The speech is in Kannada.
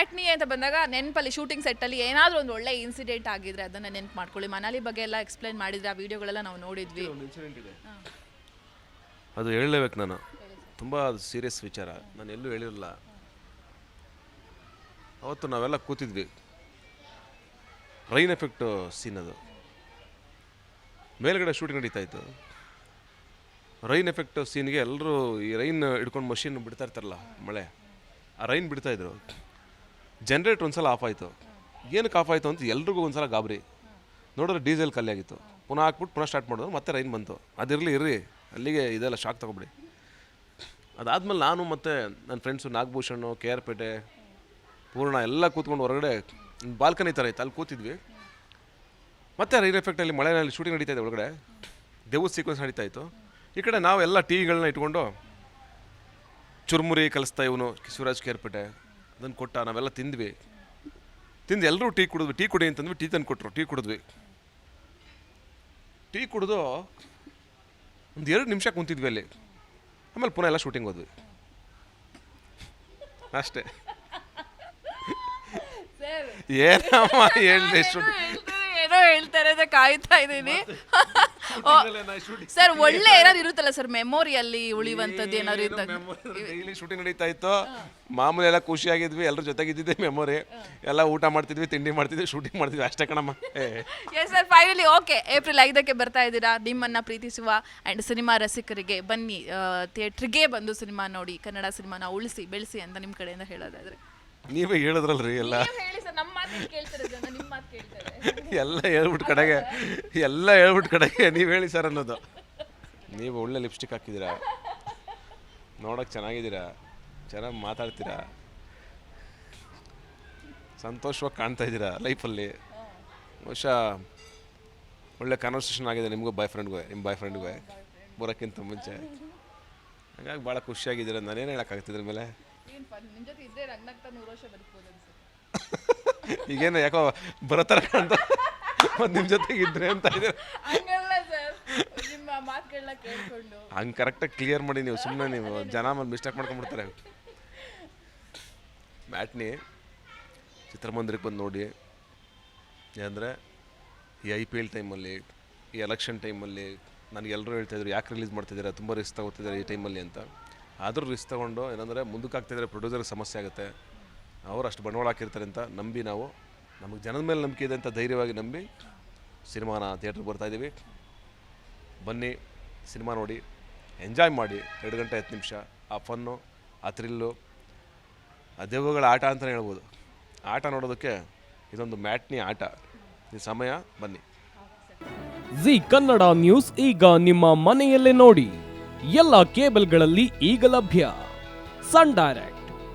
ಮ್ಯಾಟ್ನಿ ಅಂತ ಬಂದಾಗ ನೆನಪಲ್ಲಿ ಶೂಟಿಂಗ್ ಸೆಟ್ಟಲ್ಲಿ ಏನಾದರೂ ಒಂದು ಒಳ್ಳೆ ಇನ್ಸಿಡೆಂಟ್ ಆಗಿದ್ರೆ ಅದನ್ನು ನೆನ್ಪು ಮಾಡ್ಕೊಳ್ಳಿ. ಮನಾಲಿ ಬಗ್ಗೆ ಎಲ್ಲ ಎಕ್ಸ್ಪ್ಲೈನ್ ಮಾಡಿದ್ರೆ ಆ ವಿಡಿಯೋಗಳೆಲ್ಲ ನಾವು ನೋಡಿದ್ವಿ. ಒಂದು ಇನ್ಸಿಡೆಂಟ್ ಇದೆ. ಅದು ಹೇಳಲೇಬೇಕು ನಾನು. ತುಂಬ ಅದು ಸೀರಿಯಸ್ ವಿಚಾರ. ನಾನು ಎಲ್ಲೂ ಹೇಳಿರಲ್ಲ ಅವತ್ತು ನಾವೆಲ್ಲ ಕೂತಿದ್ವಿ. ರೈನ್ ಎಫೆಕ್ಟ್ ಸೀನ್ ಅದು. ಮೇಲ್ಗಡೆ ಶೂಟಿಂಗ್ ನಡೀತಾ ಇತ್ತು. ರೈನ್ ಎಫೆಕ್ಟ್ ಸೀನ್ಗೆ ಎಲ್ಲರೂ ಈ ರೈನ್ ಹಿಡ್ಕೊಂಡು ಮಷಿನ್ ಬಿಡ್ತಾ ಇರ್ತಾರಲ್ಲ ಮಳೆ. ಆ ರೈನ್ ಬಿಡ್ತಾ ಇದ್ರು ಒಂದು ಒಂದ್ಸಲ ಆಫ್ ಆಯಿತು. ಏನಕ್ಕೆ ಆಫ್ ಆಯಿತು ಅಂತ ಎಲ್ರಿಗೂ ಒಂದ್ಸಲ ಗಾಬರಿ. ನೋಡಿದ್ರೆ ಡೀಸೆಲ್ ಖಾಲಿ ಆಗಿತ್ತು. ಪುನಃ ಹಾಕ್ಬಿಟ್ಟು ಪುನಃ ಸ್ಟಾರ್ಟ್ ಮಾಡಿದ್ರು, ಮತ್ತೆ ರೈನ್ ಬಂತು. ಅದಿರಲಿ ಇರ್ರಿ, ಅಲ್ಲಿಗೆ ಇದೆಲ್ಲ ಶಾಕ್ ತೊಗೊಬಿಡಿ. ಅದಾದ್ಮೇಲೆ ನಾನು ಮತ್ತು ನನ್ನ ಫ್ರೆಂಡ್ಸು ನಾಗಭೂಷಣ್, ಕೆ ಆರ್ ಪೇಟೆ, ಪೂರ್ಣ ಎಲ್ಲ ಕೂತ್ಕೊಂಡು ಹೊರಗಡೆ ಬಾಲ್ಕನಿ ಥರ ಇತ್ತು. ಅಲ್ಲಿ ಕೂತಿದ್ವಿ. ಮತ್ತೆ ರೈನ್ ಎಫೆಕ್ಟಲ್ಲಿ ಮಳೆನಲ್ಲಿ ಶೂಟಿಂಗ್ ನಡೀತಾ ಇದೆ ಒಳಗಡೆ. ದೇವದ ಸೀಕ್ವೆನ್ಸ್ ನಡೀತಾ ಇತ್ತು. ಈ ಕಡೆ ನಾವೆಲ್ಲ ಟಿ ವಿಗಳನ್ನ ಇಟ್ಕೊಂಡು ಚುರುಮುರಿ ಕಲಿಸ್ತಾ ಇವನು ಶಿವರಾಜ್ ಕೇರ್ಪೇಟೆ ಅದನ್ನು ಕೊಟ್ಟ ನಾವೆಲ್ಲ ತಿಂದ್ವಿ. ತಿಂದು ಎಲ್ಲರೂ ಟೀ ಕುಡಿದ್ವಿ. ಟೀ ಕುಡಿ ಅಂತಂದ್ವಿ ಟೀ ತಂದು ಕೊಟ್ಟರು ಟೀ ಕುಡಿದ್ವಿ. ಟೀ ಕುಡಿದು ಒಂದು ಎರಡು ನಿಮಿಷ ಕುಂತಿದ್ವಿ ಅಲ್ಲಿ. ಆಮೇಲೆ ಪುನಃ ಎಲ್ಲ ಶೂಟಿಂಗ್ ಹೋದ್ವಿ. ಅಷ್ಟೇ. ಏನಮ್ಮ ಹೇಳಿ ಏನೋ ಹೇಳ್ತಾರೆ ಅಂತ ಕಾಯ್ತಾ ಇದ್ದೀನಿ. ಸರ್ ಒಳ್ಳೆ ಏನಾದ್ರು ಇರುತ್ತಲ್ಲ ಸರ್ ಮೆಮೊರಿಯಲ್ಲಿ ಉಳಿಯುವಂತದ್ದು ಏನಾದ್ರು ಇದ್ದಾಗ? ಡೈಲಿ ಶೂಟಿಂಗ್ ನಡೀತಾ ಇತ್ತು. ಮಾಮೂಲಿ ಎಲ್ಲ ಖುಷಿಯಾಗಿದ್ವಿ ಎಲ್ಲರ ಜೊತೆಗಿದ್ದಿದ್ದೆ ಮೆಮೊರಿ ಎಲ್ಲ ಊಟ ಮಾಡ್ತಿದ್ವಿ ತಿಂಡಿ ಮಾಡ್ತಿದ್ವಿ ಶೂಟಿಂಗ್ ಮಾಡ್ತಿದ್ವಿ. ಅಷ್ಟೇ ಕಣಮ್ಮ. Yes sir finally okay April ಐದಕ್ಕೆ ಬರ್ತಾ ಇದ್ದೀರಾ? ನಿಮ್ಮನ್ನ ಪ್ರೀತಿಸುವ ಆ್ಯಂಡ್ ಸಿನಿಮಾ ರಸಿಕರಿಗೆ ಬನ್ನಿ. ಥಿಯೇಟ್ರಿಗೆ ಬಂದು ಸಿನಿಮಾ ನೋಡಿ ಕನ್ನಡ ಸಿನಿಮಾನ ಉಳಿಸಿ ಬೆಳೆಸಿ ಅಂತ ನಿಮ್ಮ ಕಡೆಯಿಂದ ಹೇಳೋದಾದ್ರೆ. ನೀವೇ ಹೇಳಿದ್ರಲ್ರಿ ಎಲ್ಲ. ಎಲ್ಲ ಹೇಳ್ಬಿಟ್ಟು ಕಡೆಗೆ ಎಲ್ಲ ಹೇಳ್ಬಿಟ್ಟು ಕಡೆಗೆ ನೀವು ಹೇಳಿ ಸರ್ ಅನ್ನೋದು. ನೀವು ಒಳ್ಳೆ ಲಿಪ್ಸ್ಟಿಕ್ ಹಾಕಿದ್ದೀರಾ? ನೋಡೋಕೆ ಚೆನ್ನಾಗಿದ್ದೀರಾ? ಚೆನ್ನಾಗಿ ಮಾತಾಡ್ತೀರಾ? ಸಂತೋಷವಾಗಿ ಕಾಣ್ತಾ ಇದ್ದೀರಾ ಲೈಫಲ್ಲಿ? ಬಹುಶಃ ಒಳ್ಳೆ ಕಾನ್ವರ್ಸೇಷನ್ ಆಗಿದೆ ನಿಮಗೂ ಬಾಯ್ ಫ್ರೆಂಡ್ಗೂ ನಿಮ್ಮ ಬಾಯ್ ಫ್ರೆಂಡ್ಗೂ ಬರೋಕ್ಕಿಂತ ಮುಂಚೆ. ಹಾಗಾಗಿ ಭಾಳ ಖುಷಿಯಾಗಿದ್ದೀರ. ನಾನೇನು ಹೇಳೋಕ್ಕಾಗ್ತಿದ್ರ ಮೇಲೆ? ಈಗೇನು ಯಾಕೋ ಬರೋತರ ಅಂತ ಮತ್ತು ನಿಮ್ಮ ಜೊತೆಗೆ ಇದ್ರೆ ಅಂತ ಇದೆ. ಹಂಗಲ್ಲ ಸರ್. ನಿಮ್ಮ ಮಾತುಗಳನ್ನ ಕೇಳ್ಕೊಂಡು. ಹಂಗೆ ಕರೆಕ್ಟಾಗಿ ಕ್ಲಿಯರ್ ಮಾಡಿ ನೀವು ಸುಮ್ಮನೆ ನೀವು ಜನ ಮೇಲೆ ಮಿಸ್ಟೇಕ್ ಮಾಡ್ಕೊಂಡ್ಬಿಡ್ತಾರೆ ಮ್ಯಾಟ್ನಿ ಚಿತ್ರಮಂದಿರಕ್ಕೆ ಬಂದು ನೋಡಿ. ಏನಂದರೆ ಈ ಐ ಪಿ ಎಲ್ ಟೈಮಲ್ಲಿ ಈ ಎಲೆಕ್ಷನ್ ಟೈಮಲ್ಲಿ ನನಗೆ ಎಲ್ಲರೂ ಹೇಳ್ತಾಯಿದ್ರು ಯಾಕೆ ರಿಲೀಸ್ ಮಾಡ್ತಿದ್ದೀರಾ? ತುಂಬ ರಿಸ್ಕ್ ತಗೋತಿದ್ದಾರೆ ಈ ಟೈಮಲ್ಲಿ ಅಂತ. ಆದರೂ ರಿಸ್ಕ್ ತೊಗೊಂಡು ಏನಂದರೆ ಮುಂದಕ್ಕೆ ಆಗ್ತಿದ್ರೆ ಪ್ರೊಡ್ಯೂಸರ್ಗೆ ಸಮಸ್ಯೆ ಆಗುತ್ತೆ. ಅವ್ರು ಅಷ್ಟು ಬಂಡವಾಳ ಹಾಕಿರ್ತಾರೆ ಅಂತ ನಂಬಿ ನಾವು. ನಮಗೆ ಜನದ ಮೇಲೆ ನಂಬಿಕೆ ಇದೆ ಅಂತ ಧೈರ್ಯವಾಗಿ ನಂಬಿ ಸಿನಿಮಾನ ಥಿಯೇಟ್ರಿಗೆ ಬರ್ತಾಯಿದ್ದೀವಿ ಬನ್ನಿ, ಸಿನಿಮಾ ನೋಡಿ, ಎಂಜಾಯ್ ಮಾಡಿ, ಎರಡು ಗಂಟೆ ಹತ್ತು ನಿಮಿಷ, ಆ ಫನ್ನು, ಆ ಥ್ರಿಲ್ಲು, ಆ ದೆವ್ವಗಳ ಆಟ ಅಂತಲೇ ಹೇಳ್ಬೋದು. ಆಟ ನೋಡೋದಕ್ಕೆ ಇದೊಂದು ಮ್ಯಾಟ್ನಿ ಆಟ. ಈ ಸಮಯ, ಬನ್ನಿ. ಜಿ ಕನ್ನಡ ನ್ಯೂಸ್ ಈಗ ನಿಮ್ಮ ಮನೆಯಲ್ಲೇ ನೋಡಿ. ಎಲ್ಲ ಕೇಬಲ್ಗಳಲ್ಲಿ ಈಗ ಲಭ್ಯ. Sun Direct.